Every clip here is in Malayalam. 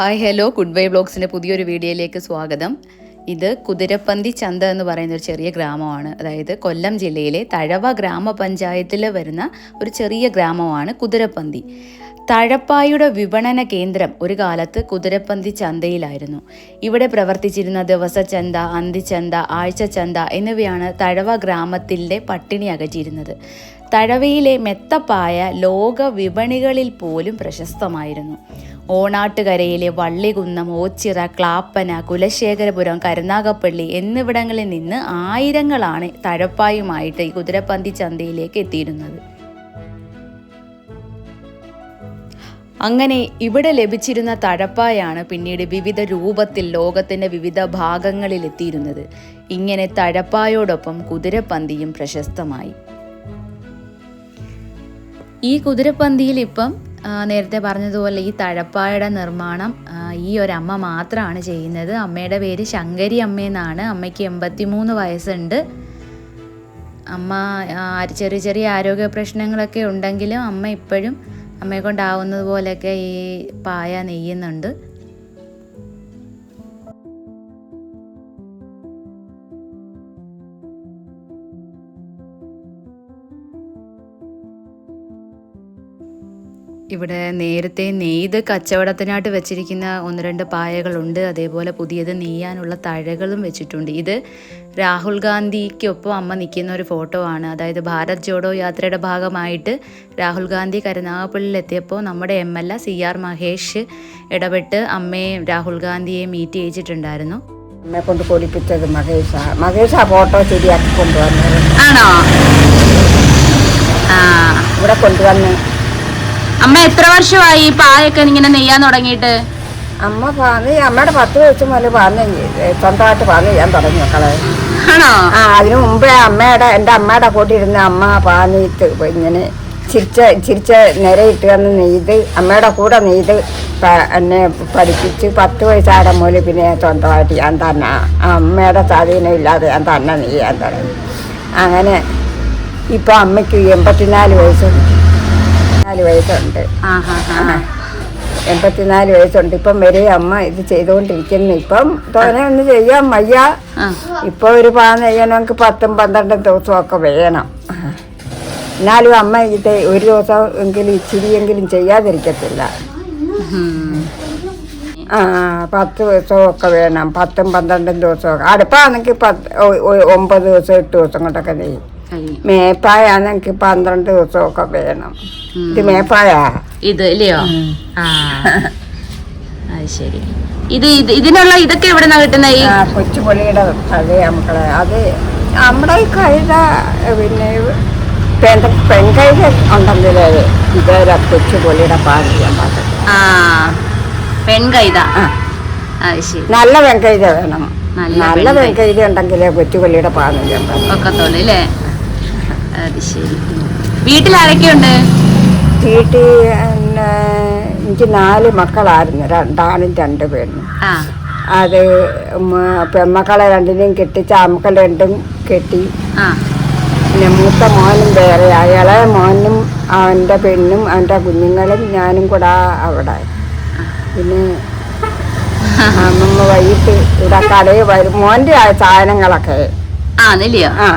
ഹായ് ഹലോ ഗുഡ് ബൈ ബ്ലോഗ്സിന്റെ പുതിയൊരു വീഡിയോയിലേക്ക് സ്വാഗതം. ഇത് കുതിരപ്പന്തി ചന്ത എന്ന് പറയുന്ന ഒരു ചെറിയ ഗ്രാമമാണ്. അതായത് കൊല്ലം ജില്ലയിലെ തഴവ ഗ്രാമപഞ്ചായത്തിൽ വരുന്ന ഒരു ചെറിയ ഗ്രാമമാണ് കുതിരപ്പന്തി. തഴപ്പായുടെ വിപണന കേന്ദ്രം ഒരു കാലത്ത് കുതിരപ്പന്തി ചന്തയിലായിരുന്നു. ഇവിടെ പ്രവർത്തിച്ചിരുന്ന ദിവസച്ചന്ത അന്തിച്ചന്ത ആഴ്ചച്ചന്ത എന്നിവയാണ് തഴവ ഗ്രാമത്തിന്റെ പട്ടിണി അകറ്റിയിരുന്നത്. തഴവയിലെ മെത്തപ്പായ ലോക വിപണികളിൽ പോലും പ്രശസ്തമായിരുന്നു. ഓണാട്ടുകരയിലെ വള്ളികുന്നം ഓച്ചിറ ക്ലാപ്പന കുലശേഖരപുരം കരുനാഗപ്പള്ളി എന്നിവിടങ്ങളിൽ നിന്ന് ആയിരങ്ങളാണ് തഴപ്പായുമായിട്ട് ഈ കുതിരപ്പന്തി ചന്തയിലേക്ക് എത്തിയിരുന്നത്. അങ്ങനെ ഇവിടെ ലഭിച്ചിരുന്ന തഴപ്പായാണ് പിന്നീട് വിവിധ രൂപത്തിൽ ലോകത്തിന്റെ വിവിധ ഭാഗങ്ങളിൽ എത്തിയിരുന്നത്. ഇങ്ങനെ തഴപ്പായോടൊപ്പം കുതിരപ്പന്തിയും പ്രശസ്തമായി. ഈ കുതിരപ്പന്തിയിൽ ഇപ്പം നേരത്തെ പറഞ്ഞതുപോലെ ഈ തഴപ്പായുടെ നിർമ്മാണം ഈ ഒരു അമ്മ മാത്രമാണ് ചെയ്യുന്നത്. അമ്മയുടെ പേര് ശങ്കരി അമ്മയെന്നാണ് അമ്മയ്ക്ക് എൺപത്തിമൂന്ന് വയസ്സുണ്ട്. അമ്മ ചെറിയ ചെറിയ ആരോഗ്യ പ്രശ്നങ്ങളൊക്കെ ഉണ്ടെങ്കിലും അമ്മ ഇപ്പോഴും അമ്മയെ കൊണ്ടാവുന്നത് പോലെയൊക്കെ ഈ പായ നെയ്യുന്നുണ്ട്. ഇവിടെ നേരത്തെ നെയ്ത് കച്ചവടത്തിനായിട്ട് വെച്ചിരിക്കുന്ന ഒന്ന് രണ്ട് പായകളുണ്ട്. അതേപോലെ പുതിയത് നെയ്യാനുള്ള തഴകളും വെച്ചിട്ടുണ്ട്. ഇത് രാഹുൽ ഗാന്ധിക്കൊപ്പം അമ്മ നിൽക്കുന്ന ഒരു ഫോട്ടോ ആണ്. അതായത് ഭാരത് ജോഡോ യാത്രയുടെ ഭാഗമായിട്ട് രാഹുൽ ഗാന്ധി കരുനാഗപ്പള്ളിയിലെത്തിയപ്പോൾ നമ്മുടെ M L A C R Mahesh ഇടപെട്ട് അമ്മയും രാഹുൽ ഗാന്ധിയെ മീറ്റ് ചെയ്യിച്ചിട്ടുണ്ടായിരുന്നു. അമ്മയെ കൊണ്ട് കൊടിപ്പിച്ചത് മഹേഷ. മഹേഷ ഫോട്ടോ ശരിയാക്കി കൊണ്ടുവന്നത്. ആണോ? ആ. ഇവിടെ കൊണ്ടുവന്ന് അമ്മ എത്ര വർഷമായി ഈ പായൊക്കെ ഇങ്ങനെ നെയ്യാൻ തുടങ്ങിയിട്ട്? അമ്മ പാന്ന് അമ്മയുടെ പത്ത് വയസ്സ് മുതൽ പാന്ന് സ്വന്തമായിട്ട് പാന്ന് ചെയ്യാൻ തുടങ്ങി മക്കളെ. ആണോ? ആ അതിനു മുമ്പേ അമ്മയുടെ എന്റെ അമ്മയുടെ കൂട്ടി ഇരുന്ന് അമ്മ പാന്നിട്ട് ഇങ്ങനെ ചിരിച്ച ചിരിച്ച നിരയിട്ട് വന്ന് നെയ്ത് അമ്മയുടെ കൂടെ നെയ്ത് എന്നെ പഠിപ്പിച്ച് പത്ത് വയസ്സാടെ മുതൽ പിന്നെ സ്വന്തമായിട്ട് ഞാൻ തന്നെ അമ്മയുടെ സ്വാധീനം ഇല്ലാതെ ഞാൻ തന്നെ നെയ്യാൻ തുടങ്ങി. അങ്ങനെ ഇപ്പം അമ്മയ്ക്ക് എൺപത്തിനാല് വയസ്സുണ്ട്. നാല് വയസ്സുണ്ട്. എൺപത്തിനാല് വയസ്സുണ്ട്. ഇപ്പം വരെ അമ്മ ഇത് ചെയ്തുകൊണ്ടിരിക്കുന്നു. ഇപ്പം തോനെ ഒന്ന് ചെയ്യാൻ മയ്യ ഇപ്പൊ ഒരു പാ ചെയ്യണമെങ്കിൽ പത്തും പന്ത്രണ്ടും ദിവസമൊക്കെ വേണം. എന്നാലും അമ്മ ഇത് ഒരു ദിവസം എങ്കിലും ഇച്ചിരിയെങ്കിലും ചെയ്യാതിരിക്കത്തില്ല. ആ പത്ത് ദിവസമൊക്കെ വേണം. പത്തും പന്ത്രണ്ടും ദിവസമൊക്കെ. അടുപ്പാണെങ്കിൽ പത്ത് ഒമ്പത് ദിവസം എട്ട് ദിവസം കൊണ്ടൊക്കെ നെയ്യും കഴിയും. മേപ്പായാണെങ്കിൽ പന്ത്രണ്ട് ദിവസമൊക്കെ വേണം. ഇത് മേപ്പായ? ഇത് ഇല്ലയോ? ആ. അത് ശരി. ഇത് ഇത് ഇതിനുള്ള ഇതൊക്കെ എവിടെ നിന്നാ കിട്ടുന്ന ഈ കൊച്ചുപൊളിയുടെ കൊച്ചുപുള്ളിയുടെ പഴയ മക്കളെ അത് നമ്മുടെ ഈ കഴുത പിന്നെ പെൺ പെൺകഴുത ഉണ്ടെങ്കിലേ ഇതേ കൊച്ചുപുള്ളിയുടെ പാചകം ആ പെൺകൈത ആ. അത് ശരി. നല്ല വെങ്കൈത വേണം. നല്ല വെങ്കൈത. ഉണ്ടെങ്കിലേ കൊച്ചുപുള്ളിയുടെ പാചകം ഒക്കത്തോളൂ അല്ലേ അത് ശരി. വീട്ടിൽ ആരൊക്കെയുണ്ട് വീട്ടിൽ എനിക്ക് നാല് മക്കളായിരുന്നു. രണ്ടാണും രണ്ട് പേരും അത് പെമ്മക്കളെ രണ്ടിനെയും കെട്ടിച്ച് ആമക്കൾ രണ്ടും കെട്ടി. പിന്നെ മൂത്ത മോനും വേറെ അയാളെ മോനും അവന്റെ പെണ്ണും അവന്റെ കുഞ്ഞുങ്ങളും ഞാനും കൂടെ അവിടെ. പിന്നെ അമ്മമ്മ വൈകിട്ട് ഇവിടെ കടയിൽ വരും. മോന്റെ സാധനങ്ങളൊക്കെ. ആ.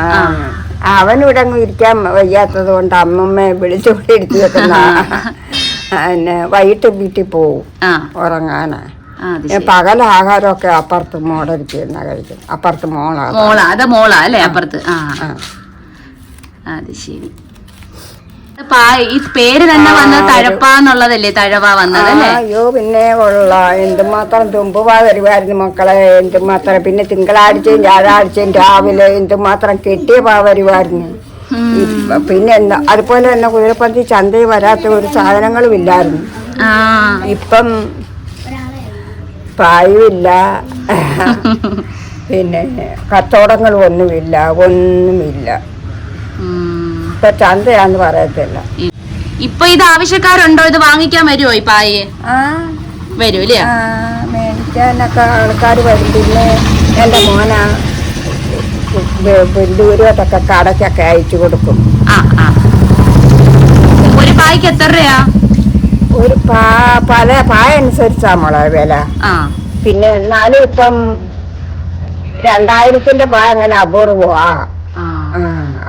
ഇവിടെ അങ്ങ് ഇരിക്കാൻ വയ്യാത്തത് കൊണ്ട് അമ്മമ്മയെ വിളിച്ചുകൊണ്ട് ഇരുത്തി വെക്കുന്ന പിന്നെ വൈകിട്ട് വീട്ടിൽ പോവും ഉറങ്ങാനാ. പകൽ ആഹാരമൊക്കെ അപ്പുറത്ത് മോടരിക്കുന്ന കഴിക്കും. അപ്പുറത്ത് മോളാ. മോളാ അതാ മോളാ അല്ലേ അപ്പുറത്ത്? ആ. ആ. അത് ശരി. ഈ പേര് തന്നെ വന്ന തഴപ്പ എന്നുള്ളതല്ലേ തഴവ വന്നത് അയ്യോ പിന്നെ കൊള്ള എന്തുമാത്രം തുമ്പുവാ വരുമായിരുന്നു മക്കളെ എന്തുമാത്രം പിന്നെ തിങ്കളാഴ്ചയും വ്യാഴാഴ്ചയും രാവിലെ എന്തുമാത്രം കെട്ടിയ പാ വരുമായിരുന്നു പിന്നെ എന്താ അതുപോലെ തന്നെ കുതിരപ്പന്തി ചന്തയിൽ വരാത്ത ഒരു സാധനങ്ങളും ഇല്ലായിരുന്നു. ഇപ്പം പായുമില്ല പിന്നെ കച്ചവടങ്ങളും ഒന്നുമില്ല ഒന്നുമില്ല. ഇപ്പൊ ചന്തയാന്ന് പറയത്തില്ല. ഇപ്പൊ ഇത് ആവശ്യക്കാരുണ്ടോ? ഇത് വാങ്ങിക്കാൻ വരുമോ ഈ പായ്? ആ. വരും ഇല്ലയോ ആ, മേടിക്കാനൊക്കെ ആൾക്കാർ വരും. പിന്നെ എന്റെ മോന ദൂരോട്ടൊക്കെ കടക്കൊക്കെ അയച്ചു കൊടുക്കും. ആ ആ. ഒരു പായക്ക് എത്ര രൂപയാ? ഒരു പാ പല പായ അനുസരിച്ചാ മോളെ വില. ആ. പിന്നെ എന്നാലും ഇപ്പം രണ്ടായിരത്തിന്റെ പായ അങ്ങനെ അപൂർവമാ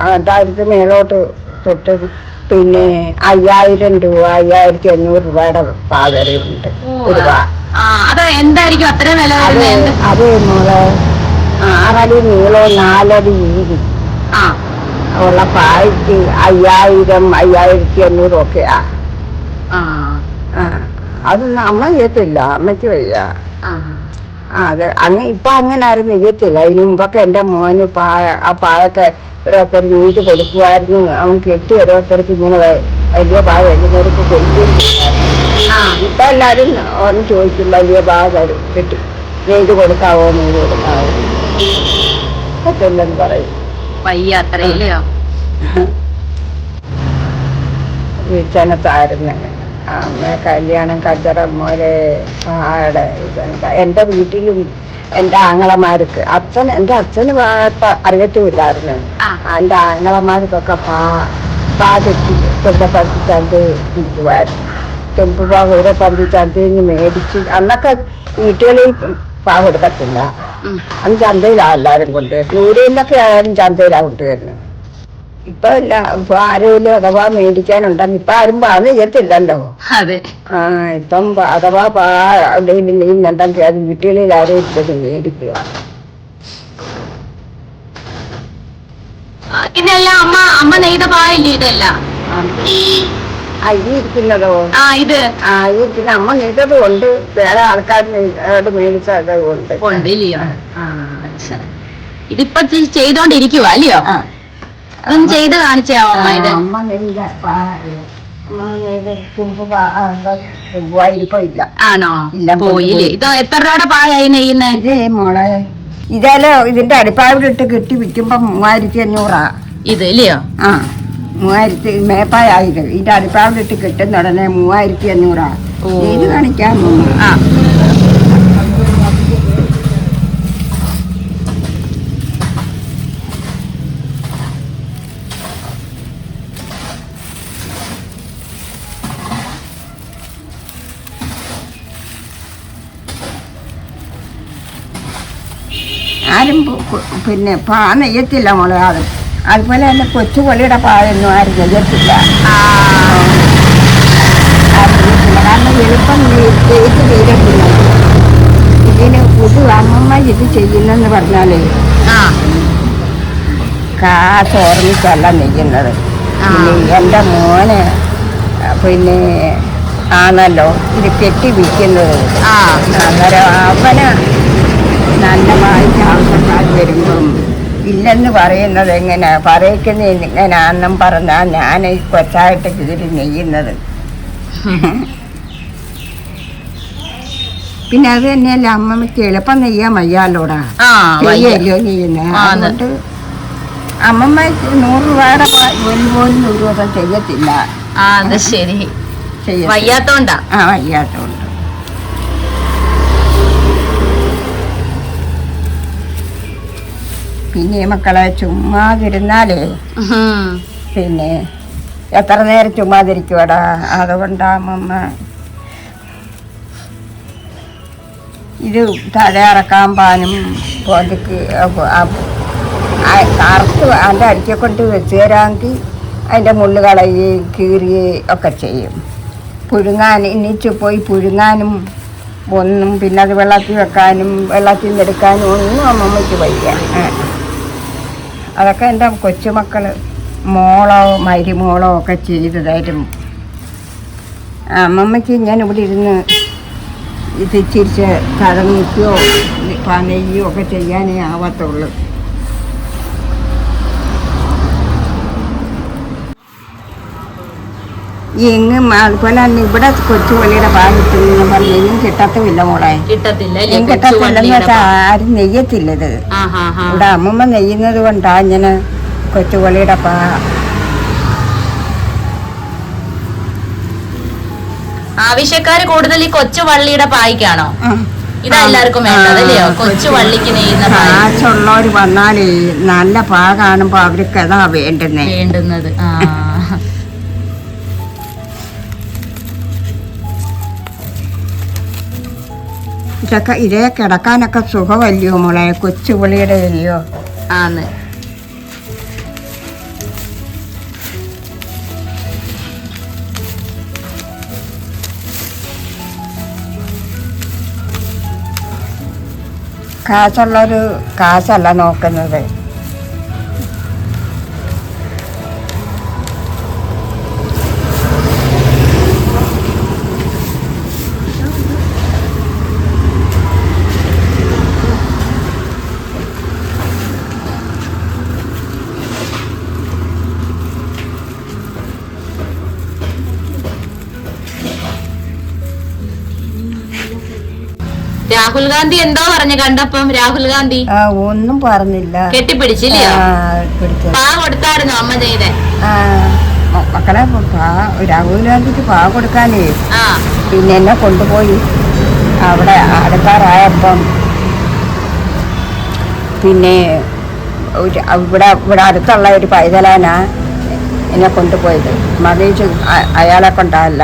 രണ്ടായിരത്തി മേലോട്ട് തൊട്ട് പിന്നെ അയ്യായിരം രൂപ അയ്യായിരത്തി അഞ്ഞൂറ് രൂപയുടെ പാതരയുണ്ട് ഒരു പാ അത് എന്തായിരിക്കും അത്രയും വില അത് അത് മോളെ ആറടി നീളവും നാലടി വീതി ഉള്ള പായ്ക്ക് അയ്യായിരം അയ്യായിരത്തി അഞ്ഞൂറും ഒക്കെയാ അത് അമ്മ ചെയ്യത്തില്ല അമ്മയ്ക്ക് വയ്യ. അതെ അങ്ങ് ഇപ്പൊ അങ്ങനെ ആരും ചെയ്യത്തില്ല. ഇനി മുമ്പൊക്കെ എന്റെ മോന് പായ ആ പായൊക്കെ ഓരോരുത്തർ നീട്ടി കൊടുക്കുമായിരുന്നു അവൻ കെട്ടി ഓരോരുത്തർക്ക് ഇങ്ങനെ വലിയ പായ വലിയവർക്ക് കൊടുക്കുകയും ഇപ്പൊ എല്ലാരും ഒന്ന് ചോദിക്കും വലിയ ഭാഗം തരും കെട്ടി. നെയ്ത് കൊടുക്കാവോ നെയ്ത് കൊടുക്കാവോ. പറ്റില്ലെന്ന് പറയും. വയ്യ അത്രയില്ലയോ? വീഴ്ചനത്തായിരുന്നു കല്യാണം കല്ലറ മോരെ ആടെ എന്റെ വീട്ടിലും എന്റെ ആങ്ങളമാർക്ക് അച്ഛൻ എന്റെ അച്ഛന് അറിയത്തില്ലായിരുന്നു അറിയത്തുമില്ലായിരുന്നു. ആ. എന്റെ ആങ്ങളമാർക്കൊക്കെ പാ പാ കെട്ടി ഇവിടെ പന്തിച്ചന്ത് ഇരിക്കുമായിരുന്നു ചെമ്പ് പാ ഇവിടെ പന്തിച്ചന്തയിൽ മേടിച്ച് അന്നൊക്കെ വീട്ടുകളിൽ പാ കൊടുക്കത്തില്ല. അന്ന് ചന്തയിലാണ് എല്ലാവരും കൊണ്ടുവരുന്നത്. ഊരിലൊക്കെ ആയാലും ചന്തയിലാണ് കൊണ്ടുവരുന്നത്. ഇപ്പൊ ഇല്ല ഇപ്പൊ ആരെങ്കിലും അഥവാ മേടിക്കാനുണ്ടെന്ന് ഇപ്പൊ ആരും പാന്ന് ചെയ്യത്തില്ലല്ലോ. അതെ. ആ ഇപ്പം അഥവാ എവിടെയെങ്കിലും നീന്നുണ്ടെങ്കിൽ അത് വീട്ടുകളിൽ ആരും ഇട്ടത് മേടിക്കുക. ഇതെല്ലാം അമ്മ അമ്മ നെയ്ത പായില്ലേ ഇതെല്ലാം? ആ ഈ ഇരിക്കുന്നതോ? ആ ഇത്. ആ ഈ ഇരിക്കുന്ന അമ്മ നെയ്തത് കൊണ്ട് വേറെ ആൾക്കാർ മേടിച്ചത് കൊണ്ട്. ഇതിപ്പോ ചെയ്തോണ്ടിരിക്കുവാ അല്ലയോ ആ. അതൊന്ന് ചെയ്ത് കാണിച്ചാവോ അമ്മ ഇത് അമ്മ ഇല്ല ആണോ? പോയില്ലേ? ഇത് എത്ര രൂപയുടെ പായായി നെയ്യുന്നേ? ഇതേ മോളെ ഇതേലോ ഇതിന്റെ അടിപ്പാവിലിട്ട് കെട്ടി വിൽക്കുമ്പോ മൂവായിരത്തി അഞ്ഞൂറാ. ഇത് ഇല്ലയോ? ആ മൂവായിരത്തി മേപ്പായത് ഇതിന്റെ അടിപ്പാവിലിട്ട് കിട്ടുന്ന ഉടനെ മൂവായിരത്തി അഞ്ഞൂറാ. ഇത് കാണിക്കാൻ ആ. പിന്നെ പാ നെയ്യത്തില്ല മോളെ അത്. അതുപോലെ തന്നെ കൊച്ചു പൊളിയുടെ പായൊന്നും ആരും നെയ്യത്തില്ല കാരണം എളുപ്പം ചെയ്ത് തീരത്തില്ല ഇതിന് പുതു അമ്മമ്മ ഇത് ചെയ്യുന്നെന്ന് പറഞ്ഞാലേ. കാശ് ഓർമ്മിച്ചല്ല നെയ്യുന്നത് എന്റെ എന്റെ മോന് പിന്നെ ആണല്ലോ ഇത് കെട്ടി വിൽക്കുന്നത് അന്നേരം അവന് നല്ല വായിച്ച ആൾക്കാർ വരുമ്പം ഇല്ലെന്ന് പറയുന്നത് എങ്ങനെ? പറയിക്കുന്നത് എങ്ങനെയാണെന്നും പറഞ്ഞാൽ ഞാൻ ഈ കൊച്ചായിട്ട് കീറി നെയ്യുന്നത്. പിന്നെ അത് തന്നെയല്ല അമ്മമ്മയ്ക്ക് എളുപ്പം നെയ്യാൻ വയ്യാലോടാ? ആ നെയ്യുന്നത്. അതുകൊണ്ട് അമ്മമ്മ നൂറ് രൂപയുടെ ഒരു പോലും ഒരു ദിവസം ചെയ്യത്തില്ല. ശരി. വയ്യാത്തോണ്ടാ? ആ വയ്യാത്തോണ്ട്. പിന്നെ മക്കളെ ചുമ്മാതിരുന്നാലേ. പിന്നെ എത്ര നേരം ചുമ്മാതിരിക്കുവടാ അതുകൊണ്ടാ അമ്മമ്മ ഇത് തല ഇറക്കാൻ പാനും പോതിക്ക് കറുത്ത് അതിന്റെ അടിക്കെ കൊണ്ട് വെച്ച് തരാമെങ്കിൽ അതിന്റെ മുള്ളു കളയുകയും കീറുകയും ഒക്കെ ചെയ്യും പുഴുങ്ങാൻ ഇനിച്ച് പോയി പുഴുങ്ങാനും ഒന്നും പിന്നെ അത് വെള്ളത്തിൽ വെക്കാനും വെള്ളത്തിൽ നിന്ന് എടുക്കാനും ഒന്നും അമ്മമ്മയ്ക്ക് വയ്യ. അതൊക്കെ എന്റെ കൊച്ചുമക്കൾ മോളോ മരുമോളോ ഒക്കെ ചെയ്തതായിരുന്നു. അമ്മമ്മയ്ക്ക് ഞാൻ ഇവിടെ ഇരുന്ന് ഇത് ചിരിച്ച് കടന്നിക്കോ പനയോ ഒക്കെ ചെയ്യാനേ ആവത്തുള്ളൂ. എങ്ങും അതുപോലെ തന്നെ ഇവിടെ കൊച്ചുപള്ളിയുടെ പാലിട്ടെന്ന് പറഞ്ഞ്. എങ്ങും കിട്ടത്തുമില്ല മോളെ. കിട്ടത്തില്ല? എങ്ങും കിട്ടത്തില്ലെന്ന് വെച്ചാൽ ആരും നെയ്യത്തില്ലത്. ഇവിടെ അമ്മമ്മ നെയ്യുന്നത് കൊണ്ടാ ഇങ്ങനെ കൊച്ചുപള്ളിയുടെ പാ ആവശ്യക്കാര് കൂടുതൽ ഈ കൊച്ചു വള്ളിയുടെ പായ്ക്കാണോ? ഇതെല്ലാവർക്കും ഇതാ എല്ലാവർക്കും വേണ്ടത് അല്ലയോ കൊച്ചു വള്ളിക്ക് നെയ്യുന്ന കാശുള്ളവർ വന്നാലേ നല്ല പാ കാണുമ്പോ അവർക്ക് അതാ വേണ്ടുന്നത് വേണ്ടുന്നത്. ആ. ഇതൊക്കെ ഇതേ കിടക്കാനൊക്കെ സുഖമല്ലയോ മോളെ? കൊച്ചു പുളിയുടെ ഇല്ലയോ? ആന്ന് കാശുള്ളൊരു കാശല്ല നോക്കുന്നത്. രാഹുൽ ഗാന്ധി എന്തോ പറഞ്ഞു കണ്ടപ്പം രാഹുൽ ഗാന്ധി? ഒന്നും പറഞ്ഞില്ല. പാ കൊടുത്തായിരുന്നു അമ്മ ചെയ്തേ? മക്കളെ രാഹുൽ ഗാന്ധിക്ക് പാ കൊടുക്കാനേ. പിന്നെ എന്നെ കൊണ്ടുപോയി അവിടെ അടുക്കാറായപ്പം. പിന്നെ ഇവിടെ ഇവിടെ അടുത്തുള്ള ഒരു പൈതലാനാ എന്നെ കൊണ്ടുപോയത്. മകയിച്ച് അയാളെ കൊണ്ടല്ല.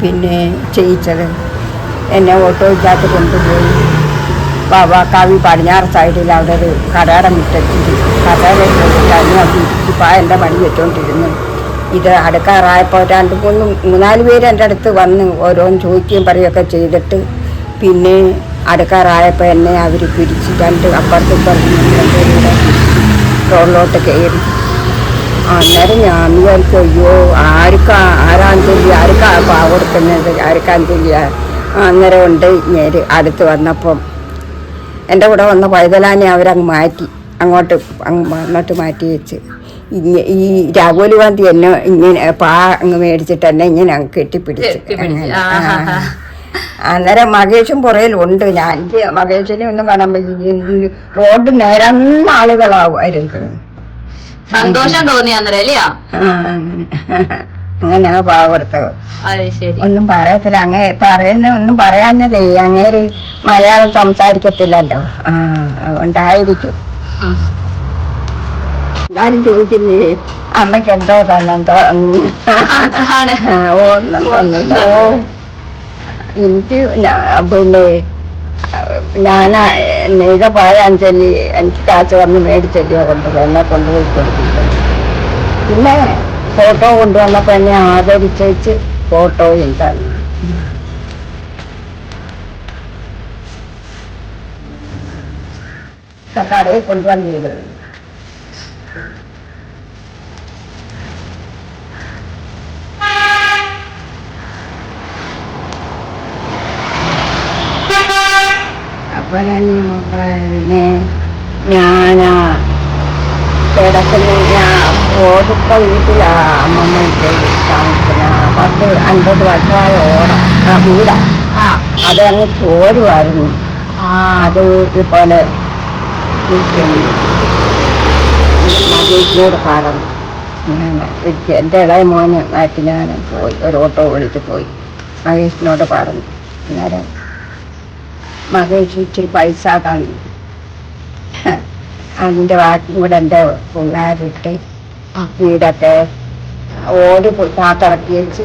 പിന്നെ ചെയ്യിച്ചത്. എന്നെ ഓട്ടോയ്ക്കകത്ത് കൊണ്ടുപോയി. വാക്കാവി പടിഞ്ഞാറ് സൈഡിൽ അവിടെ ഒരു കടയുടെ മുറ്റത്തിൽ കടയുടെ ഇപ്പം എന്റെ പണി വെച്ചുകൊണ്ടിരുന്നു ഇത് അടുക്കാറായപ്പോൾ രണ്ട് മൂന്ന് മൂന്നാൽ പേര് എന്റെ അടുത്ത് വന്ന് ഓരോന്ന് ചോദിക്കുകയും പറയുകയൊക്കെ ചെയ്തിട്ട് പിന്നെ അടുക്കാറായപ്പോൾ എന്നെ അവർ പിരിച്ച് രണ്ട് അപ്പുറത്തും രണ്ടുപേരുടെ റോഡിലോട്ട് കയറി. അന്നേരം ഞാൻ വിചാരിച്ചു അയ്യോ ആർക്കാ ആരാഞ്ചൊല്ലി ചൊല്ലി ആർക്കാ പാവ കൊടുക്കുന്നത്? ആർക്കാഞ്ചൊല്ലിയാണ് ചൊല്ലി അന്നേരം ഉണ്ട് ഞാൻ അടുത്ത് വന്നപ്പം എന്റെ കൂടെ വന്ന പൈതലാനെ അവരങ്ങ് മാറ്റി അങ്ങോട്ട് അങ്ങ് അങ്ങോട്ട് മാറ്റി വെച്ച്. ഈ രാഹുൽ ഗാന്ധി എന്നെ ഇങ്ങനെ പാ അങ്ങ് മേടിച്ചിട്ട് എന്നെ ഇങ്ങനെ അങ്ങ് കെട്ടിപ്പിടിച്ച്. അന്നേരം മകേഷും പുറയിലുണ്ട് ഞാൻ മഹേഷിനെ മകേഷിനെ ഒന്നും കാണാൻ റോഡ് നിരന്ന ആളുകളാവുമായിരുന്നു സന്തോഷം തോന്നി അന്നേരം അല്ലയോ പാവപ്പെടുത്തത് അങ്ങനെ ഒന്നും പറയത്തില്ല. അങ്ങേ പറയുന്ന ഒന്നും പറയാഞ്ഞതേ അങ്ങേര് മലയാളം സംസാരിക്കത്തില്ലല്ലോ. ആ അതുകൊണ്ടായിരിക്കും. എല്ലാരും അമ്മയ്ക്ക് എന്തോ തന്നെന്തോ. ഓ. എനിക്ക് പിന്നെ ഞാൻ നെയ്ത പാഴാൻ ചൊല്ലി എനിക്ക് കാശ് വന്ന് മേടിച്ചല്ലിയോ കൊണ്ടുപോയി എന്നെ കൊണ്ടുപോയി കൊടുത്തിട്ട് പിന്നെ ഫോട്ടോ കൊണ്ടുവന്നപ്പോൾ എന്നെ ആദരിച്ചേച്ച് ഫോട്ടോയും തന്നു. കടയിൽ കൊണ്ടുവന്നിരുന്നു. പിന്നെ ഞാനാ. ഞാൻ ഓടിപ്പ വീട്ടിലാ അമ്മമ്മ താമസിക്കുന്ന പത്ത് അൻപത് വർഷമായ ഓട വീടാ. അത് അങ്ങ് ചോരുമായിരുന്നു ആ. അത് ഇതുപോലെ മകേഷിനോട് പറഞ്ഞു എന്റെ ഇളയ മോന് ഞാൻ പോയി. ഒരു ഓട്ടോ വിളിച്ച് പോയി. മഹേഷിനോട് പറഞ്ഞു. അന്നേരം മഹേഷ് ഇച്ചിരി പൈസ തന്നു. അതിന്റെ വാക്കും കൂടെ എന്റെ പിള്ളേരിട്ട് വീടൊക്കെ ഓടി താത്തിറക്കി വെച്ച്.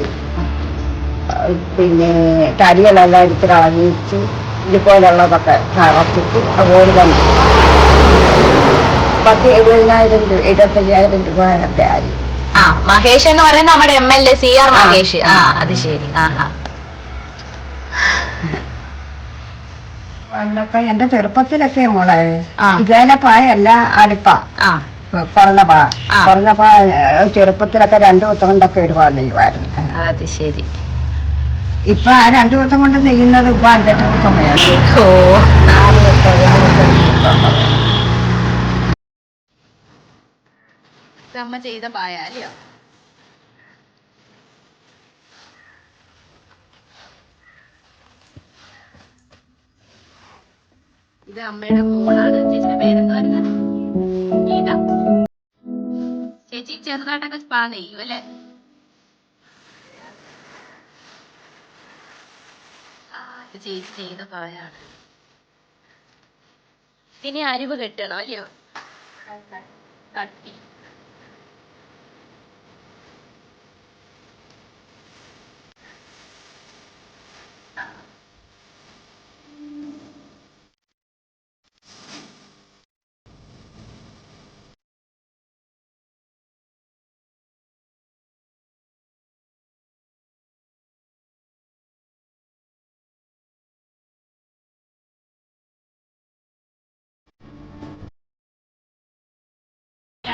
പിന്നെ കരികളെല്ലാം എടുത്ത് കളഞ്ഞ് വെച്ച്. ഇതുപോലുള്ളതൊക്കെ നിറച്ചിട്ട് ഓടി വന്നു പത്ത് എഴുപതിനായിരം രൂപ എഴുപത്തയ്യായിരം രൂപ ആയി. ആ മഹേഷ് എന്ന് പറയുന്നത് നമ്മുടെ M L A C R Mahesh. ആ അത് ശരി. ആ ആ. പണ്ടൊക്കെ എന്റെ ചെറുപ്പത്തിലൊക്കെ മോളെ. ഇതേലെ പായല്ല അടുപ്പ. ചെറുപ്പത്തിലൊക്കെ രണ്ടു ദിവസം കൊണ്ടൊക്കെ ഒരുപാട് നെയ്യുമായിരുന്നു. അത് ശരി. ഇപ്പൊ ആ രണ്ടു ദിവസം കൊണ്ട് നെയ്യുന്നത് ഇപ്പൊ അഞ്ചെട്ട് ദിവസം ഓ. നാല്. അമ്മ ചെയ്ത ഇത് അമ്മയുടെ മോളാണ്. ചേച്ചിയുടെ പേരെന്ന് ഗീത ചേച്ചി ചെറുതായിട്ടൊക്കെ സ്പാ ചെയ്യും അല്ലേ ചേച്ചി ചെയ്ത പായാണ് ഇനി അരിവ് കെട്ടണം അല്ലയോ? തട്ടി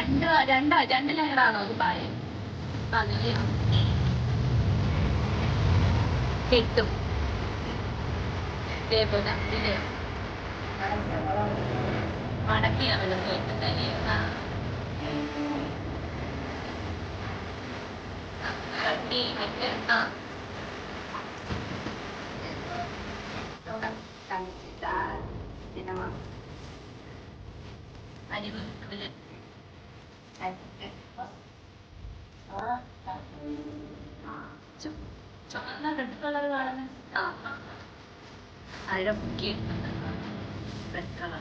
രണ്ട് രണ്ടാ രണ്ട് ലെയറാണോ അത് പായം. കിട്ടും. ഇതേപോലെ മടക്കി മടക്കിയാണ് കെട്ടുന്നത് ആ. കട്ടി ഇട്ട് ആ. അരിവ് ഇതിൽ 알려볼게. 몇 가라.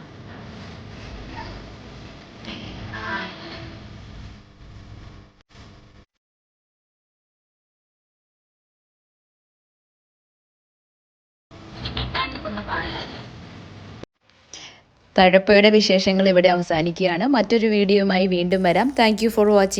아. തഴപ്പയുടെ വിശേഷങ്ങൾ ഇവിടെ അവസാനിക്കുകയാണ്. മറ്റൊരു വീഡിയോയുമായി വീണ്ടും വരാം. Thank for watching